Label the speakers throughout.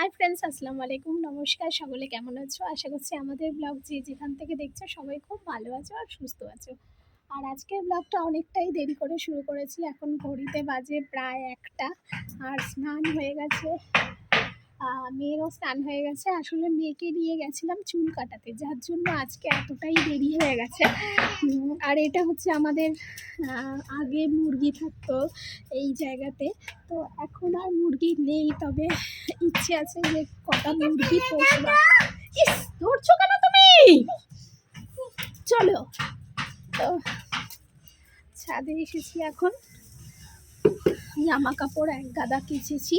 Speaker 1: Hi friends আসসালামু আলাইকুম। নমস্কার সকলে, কেমন আছো? আশা করছি আমাদের ব্লগ যে যেখান থেকে দেখছ সবাই খুব ভালো আছো আর সুস্থ আছো। আর আজকের ব্লগটা অনেকটাই দেরি করে শুরু করেছি। এখন ঘড়িতে বাজে প্রায় একটা। আর স্নান হয়ে গেছে। মেয়েরও স্নান হয়ে গেছে। আসলে মেয়েকে নিয়ে গেছিলাম চুল কাটাতে, যার জন্য আজকে এতটাই দেরি হয়ে গেছে। আর এটা হচ্ছে আমাদের আগে মুরগি থাকতো এই জায়গাতে। তো এখন আর মুরগি নেই, তবে ইচ্ছে আছে যে কটা মুরগি ইস, ধরছো কেন তুমি? চলো। তো ছাদে এসেছি এখন। জামা কাপড় এক গাদা কেচেছি।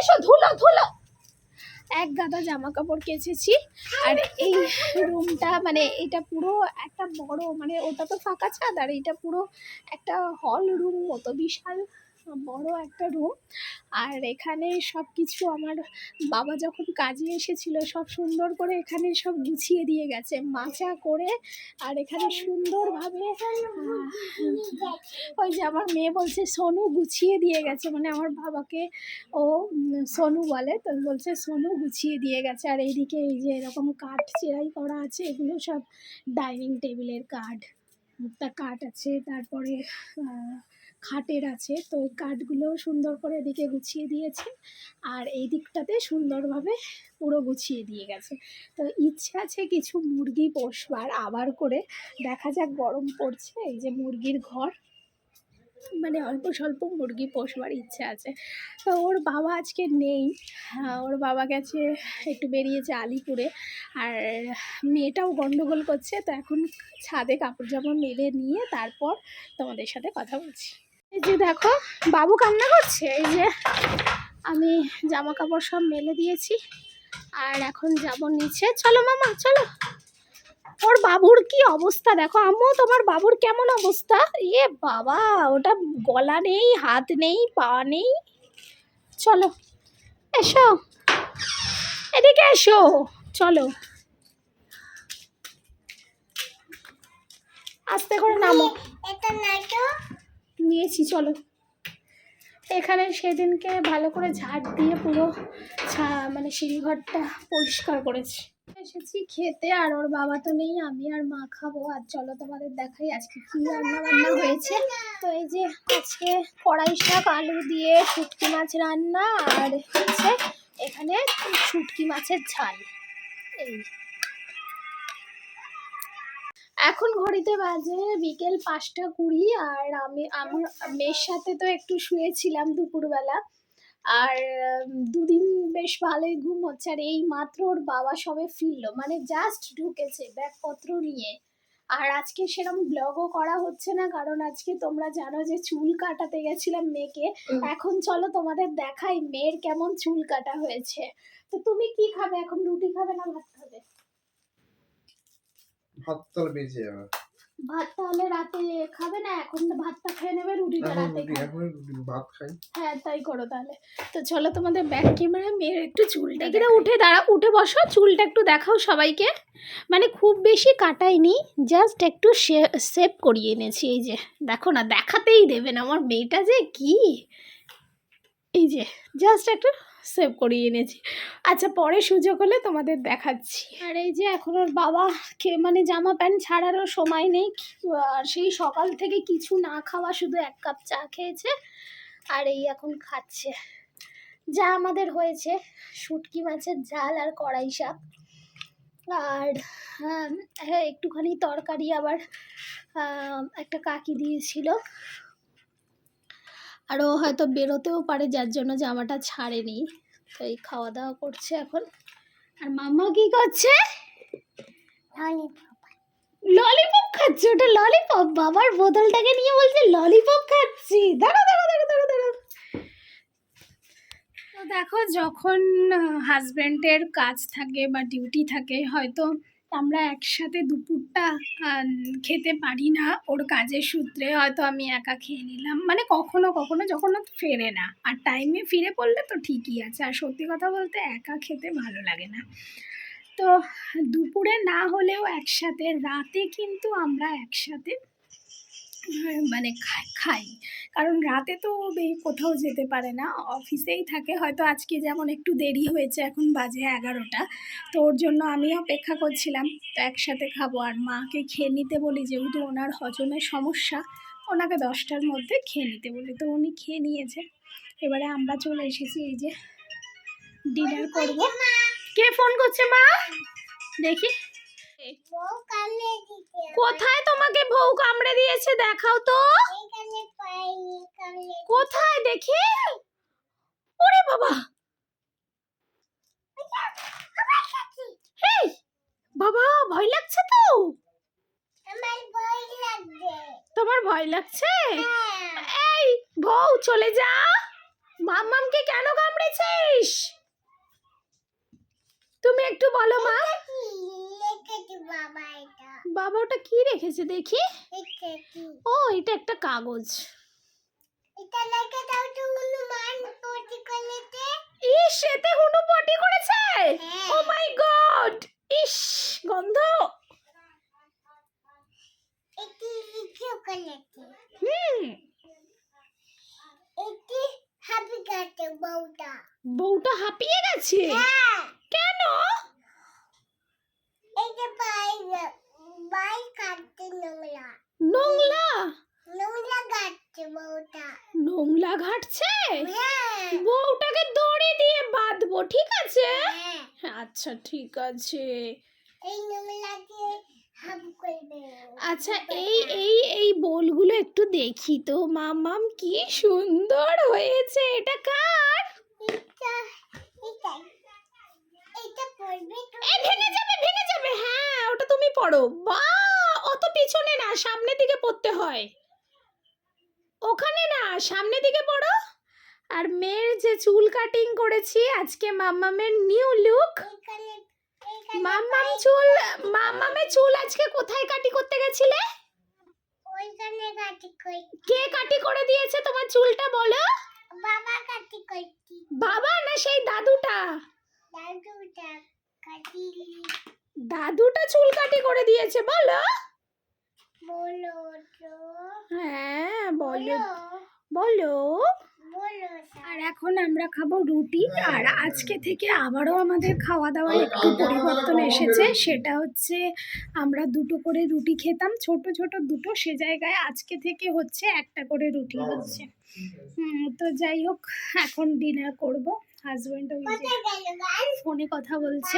Speaker 1: এসো ধুলো ধুলো। এক গাদা জামা কাপড় কেচেছি আর এই রুমটা মানে এটা পুরো একটা বড় মানে ওটা তো ফাঁকা ছাদ আর এটা পুরো একটা হল রুম মতো বিশাল। বড় একটা রুম আর এখানে সব কিছু আমার বাবা যখন কাজে এসেছিল, সব সুন্দর করে এখানে সব গুছিয়ে দিয়ে গেছে, মাচা করে, আর এখানে সুন্দরভাবে ওই যে আমার মেয়ে বলছে, সোনু গুছিয়ে দিয়ে গেছে। মানে আমার বাবাকে ও সোনু বলে, তো বলছে, সোনু গুছিয়ে দিয়ে গেছে। আর এইদিকে এই যে এরকম কাঠ চেরাই করা আছে, এগুলো সব ডাইনিং টেবিলের কাঠ কাঠ আছে, তারপরে খাটের আছে তো ওই কাঠগুলো সুন্দর করে এদিকে গুছিয়ে দিয়েছে আর এই দিকটাতে সুন্দরভাবে পুরো গুছিয়ে দিয়ে গেছে। তো ইচ্ছে আছে কিছু মুরগি পোষবার আবার করে দেখা যাক গরম পড়ছে এই যে মুরগির ঘর। মানে অল্প স্বল্প মুরগি পোষবার ইচ্ছে আছে। তো ওর বাবা আজকে নেই হ্যাঁ, ওর বাবা গেছে একটু বেরিয়েছে আলিপুরে আর মেয়েটাও গন্ডগোল করছে তো এখন ছাদে কাপড় জামা মেলে নিয়ে তারপর তোমাদের সাথে কথা বলছি। এই যে দেখো বাবু কান্না করছে। এই যে আমি জামা কাপড় সব মেলে দিয়েছি আর এখন যাব নিচে। চলো মামা চলো। ওর বাবুর কি অবস্থা দেখো? আম্মু তোমার বাবুর কেমন অবস্থা? এ বাবা ওটা গলা নেই হাত নেই পা নেই। চলো এসো। এদিকে এসো। চলো। আস্তে করে নামো।
Speaker 2: এটা
Speaker 1: নিয়েছি, চলো। এখানে সেদিনকে ভালো করে ঝাড় দিয়ে পুরো মানে সিঁড়িঘরটা পরিষ্কার করেছি। এসেছি খেতে, আর ওর বাবা তো নেই, আমি আর মা খাব। আর চলো তোমাদের দেখাই আজকে কি রান্না বান্না হয়েছে। তো এই যে আজকে কড়াই শাক, আলু দিয়ে শুটকি মাছ রান্না, আর হচ্ছে এখানে শুটকি মাছের ঝাল। এই। এখন ঘড়িতে বাজে বিকেল পাঁচটা কুড়ি আর আমি আমার মেয়ের সাথে তো একটু শুয়েছিলাম দুপুরবেলা। আর দুদিন বেশ ভালোই ঘুম হচ্ছে। আর এই মাত্র ওর বাবা সবে ফিরলো মানে জাস্ট ঢুকেছে ব্যাগপত্র নিয়ে। আর আজকে সেরকম ব্লগও করা হচ্ছে না কারণ আজকে তোমরা জানো যে চুল কাটাতে গেছিলাম মেয়েকে। এখন চলো তোমাদের দেখাই মেয়ের কেমন চুল কাটা হয়েছে। তো তুমি কি খাবে? এখন রুটি খাবে না ভাত
Speaker 3: ভাত তাহলে বেঁচে যাবে।
Speaker 1: ভাত তাহলে রাতে খাবে না এখন তো ভাতটা খেয়ে নেবে রুটিটা রাতে
Speaker 3: এখন ভাত খাই।
Speaker 1: হ্যাঁ তাই করো তাহলে। তো চলো তোমাদের ব্যাক ক্যামেরা মেয়ের একটু চুলটা কিনা উঠে দাঁড়া উঠে বসো চুলটা একটু দেখাও সবাইকে। মানে খুব বেশি কাটাইনি জাস্ট একটু সেভ করিয়ে এনেছি এই যে। দেখো না দেখাতেই দেবেন আমার মেয়েটা যে কি। এই যে জাস্ট একটু সেভ করিয়ে এনেছি। আচ্ছা পরে সুযোগ হলে তোমাদের দেখাচ্ছি। আর এই যে এখন ওর বাবা মানে জামা প্যান্ট ছাড়ারও সময় নেই। আর সেই সকাল থেকে কিছু না খাওয়া, শুধু এক কাপ চা খেয়েছে। আর এই এখন খাচ্ছে। যা আমাদের হয়েছে, শুটকি মাছের ঝাল আর কড়াই শাক। আর হ্যাঁ একটুখানি তরকারি আবার একটা কাকি দিয়েছিল। আর ও হয়তো বেরোতেও পারে, যার জন্য জামাটা ছাড়েনি। তো এই খাওয়া দাওয়া করছে এখন। আর মাম্মা কি করছে?
Speaker 2: ললিপপ
Speaker 1: খাচ্ছে, ওটা ললিপপ বাবার বোতলটাকে নিয়ে বলছে ললিপপ খাচ্ছি। দাঁড়া দাঁড়া দাঁড়া দাঁড়া দাঁড়া তো দেখো, যখন হাজব্যান্ডের কাজ থাকে বা ডিউটি থাকে, হয়তো আমরা একসাথে দুপুরটা খেতে পারি না ওর কাজের সূত্রে। হয়তো আমি একা খেয়ে নিলাম। মানে কখনো কখনো যখন ফেরে না। আর টাইমে ফিরে পড়লে তো ঠিকই আছে। আর সত্যি কথা বলতে একা খেতে ভালো লাগে না। তো দুপুরে না হলেও একসাথে, রাতে কিন্তু আমরা একসাথে মানে খাই কারণ রাতে তো কোথাও যেতে পারে না। অফিসেই থাকে। হয়তো আজকে যেমন একটু দেরি হয়েছে, এখন বাজে এগারোটা। তো ওর জন্য আমি অপেক্ষা করছিলাম। তো একসাথে খাব। আর মাকে খেয়ে নিতে বলি, যেহেতু ওনার হজমের সমস্যা, ওনাকে দশটার মধ্যে খেয়ে নিতে বলি। তো উনি খেয়ে নিয়েছে। এবারে আমরা চলে এসেছি এই যে ডিনার করব। কে ফোন করছে মা? দেখি। কোথায় তোমাকে বউ কামড়ে দিয়েছে দেখাও তো।
Speaker 2: এখানে পাইনি কামড়ে
Speaker 1: কোথায় দেখি? ওরে বাবা। বাবা ভয় লাগছে তো?
Speaker 2: আমার ভয় লাগবে
Speaker 1: তোমার ভয় লাগছে?
Speaker 2: হ্যাঁ।
Speaker 1: এই বউ চলে যা। মাম্মামকে কেন কামড়েছিস? তুমি একটু বলো মা।
Speaker 2: বাবা এটা।
Speaker 1: বাবা ওটা কি রেখেছে দেখি? ও এটা একটা কাগজ। ইস এতে হুনু পটি করেছে?
Speaker 2: হ্যাঁ।
Speaker 1: ও মাই গড ইস গন্ধ। হুম।
Speaker 2: বউটা।
Speaker 1: বউটা হাঁপিয়ে গেছে
Speaker 2: হ্যাঁ
Speaker 1: কেন
Speaker 2: এই যে বাই বাই কাটতে নোংরা
Speaker 1: নোংলা
Speaker 2: নোংরা গাচ্ছে বউটা
Speaker 1: নোংলা ঘাটছে?
Speaker 2: হ্যাঁ।
Speaker 1: বউটাকে দড়ি দিয়ে বাঁধবো ঠিক আছে?
Speaker 2: হ্যাঁ।
Speaker 1: আচ্ছা ঠিক আছে। আচ্ছা এই এই এই বোলগুলো একটু দেখি তো। মামাম কি সুন্দর হয়েছে। এটা কার? ভেঙে যাবে ভেঙে যাবে। হ্যাঁ ওটা তুমি পড়ো। বা অত পিছনে না সামনের দিকে পড়তে হয়। ওখানে না সামনের দিকে পড়ো। আর মেয়ের যে চুল কাটিং করেছি আজকে মাম্মামের নিউ লুক মাম্মাম চুল মাম্মামের চুল আজকে কোথায় কাটি করতে গেছিলে?
Speaker 2: ওইখানে কাটি কই
Speaker 1: কে কাটি করে দিয়েছে তোমার চুলটা বলো?
Speaker 2: বাবা কাটি করছি।
Speaker 1: বাবা না সেই দাদুটা?
Speaker 2: দাদুটা কাটি
Speaker 1: দাদুটা চুল কাটি করে দিয়েছে বলো। হ্যাঁ বলো।
Speaker 2: বলো।
Speaker 1: আর এখন আমরা খাব রুটি আর আজকে থেকে আবারও আমাদের খাওয়া দাওয়ার একটু পরিবর্তন এসেছে। সেটা হচ্ছে আমরা দুটো করে রুটি খেতাম ছোট ছোট দুটো সে জায়গায় আজকে থেকে হচ্ছে একটা করে রুটি হচ্ছে। তো যাই হোক এখন ডিনার করব।
Speaker 2: গান
Speaker 1: ফোনে কথা বলছে।